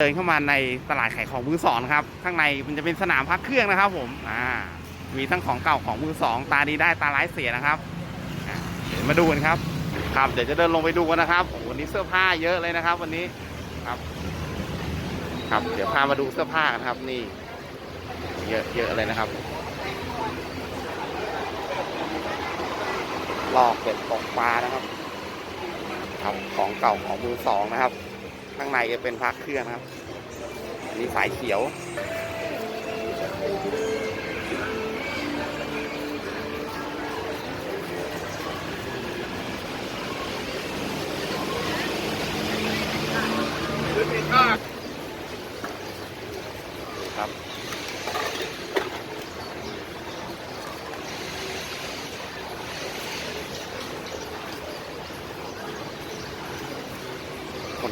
เดินเข้ามาในตลาดขายของมือสองครับ ข้างในมันจะเป็นสนามพักเครื่องนะครับ ผมอ่ามีทั้งของเก่าของมือสองตาดีได้ตาร้ายเสียนะครับเดี๋ยวมาดูกันครับ ครับเดี๋ยวจะเดินลงไปดูกันนะครับวันนี้เสื้อผ้าเยอะเลยนะครับ วันนี้ครับ ครับ เดี๋ยวพามาดูเสื้อผ้ากันครับ นี่ เยอะเยอะเลยนะครับลอกเป็ดตกปลานะครับ ครับของเก่าของมือสองนะครับ ข้างในจะเป็นพักเครื่องครับ อันนี้สายเขียว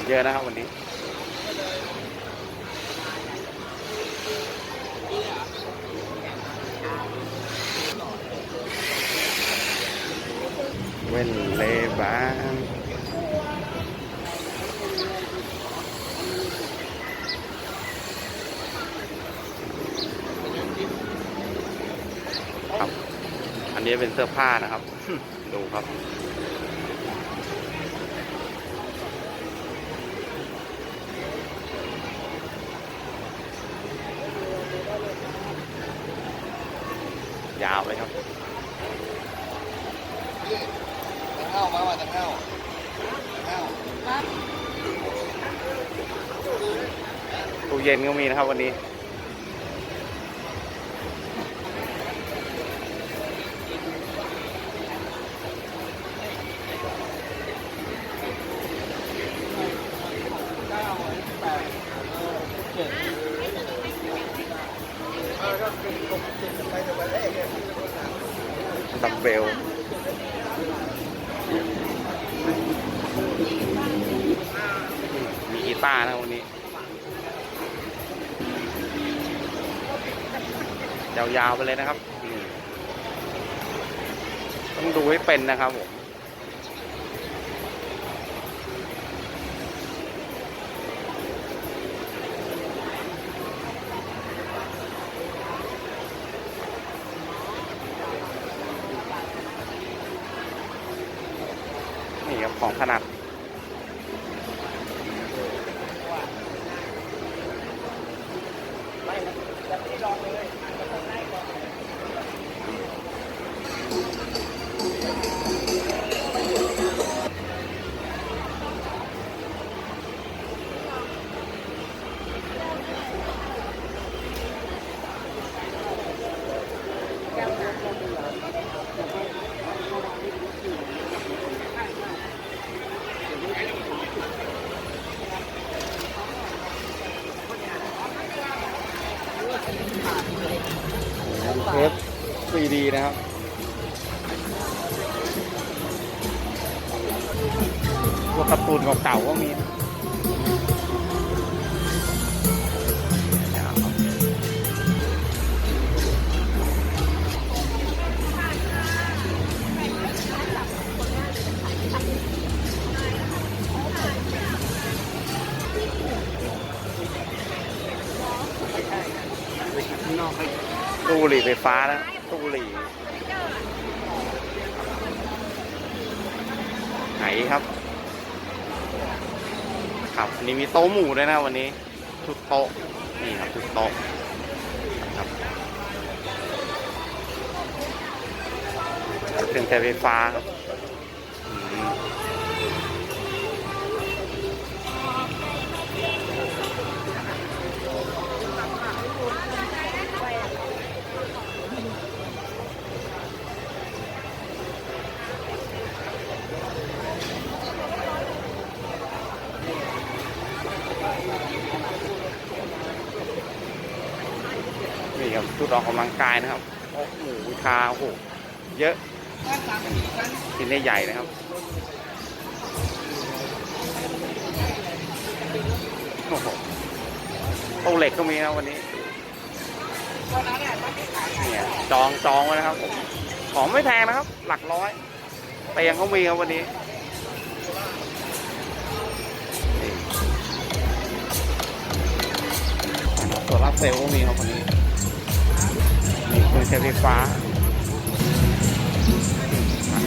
เยอะนะครับวันนี้ เว้นเลบานครับ อันนี้เป็นเสื้อผ้านะครับ ดูครับ ยาวเลยครับเข้ามาว่าจะเข้าเข้าตู้เย็นก็มีนะครับวันนี้ ดัมเบลมีกีตาร์นะวันนี้ ยาวๆไปเลยนะครับ ต้องดูให้เป็นนะครับผม ของขนาด ซีดีนะครับตัวการ์ตูนเก่าๆก็มีตู้หรี่ไฟฟ้านะ ตุหรี่ไหนครับ ครับนี่มีโต๊ะหมู่ด้วยนะวันนี้ ทุกโต๊ะนี่ครับทุกโต๊ะครับเครื่องใช้ไฟฟ้าครับ ครับชุดออกกำลังกายนะครับโอ้โหชาโอ้โหเยอะชิ้นใหญ่ๆนะครับโอ้โหตู้เหล็กก็มีนะวันนี้เนี่ยจองจองไว้นะครับของไม่แพงนะครับ หลักร้อยเตียงเขามีครับวันนี้นี่เซลก็มีครับคนนี้ ใช้ไฟฟ้า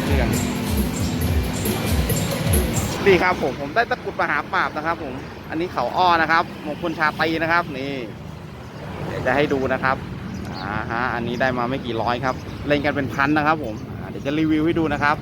เครื่องนี่ครับผมผมได้ตะกรุดมหาปราบนะครับ ผม อันนี้เขาอ้อนะครับมงคลชาตีนะครับ นี่เดี๋ยวจะให้ดูนะครับอ่าฮะอันนี้ได้มาไม่กี่ร้อยครับ เล่นกันเป็นพันนะครับ ผมเดี๋ยวจะรีวิวให้ดูนะครับ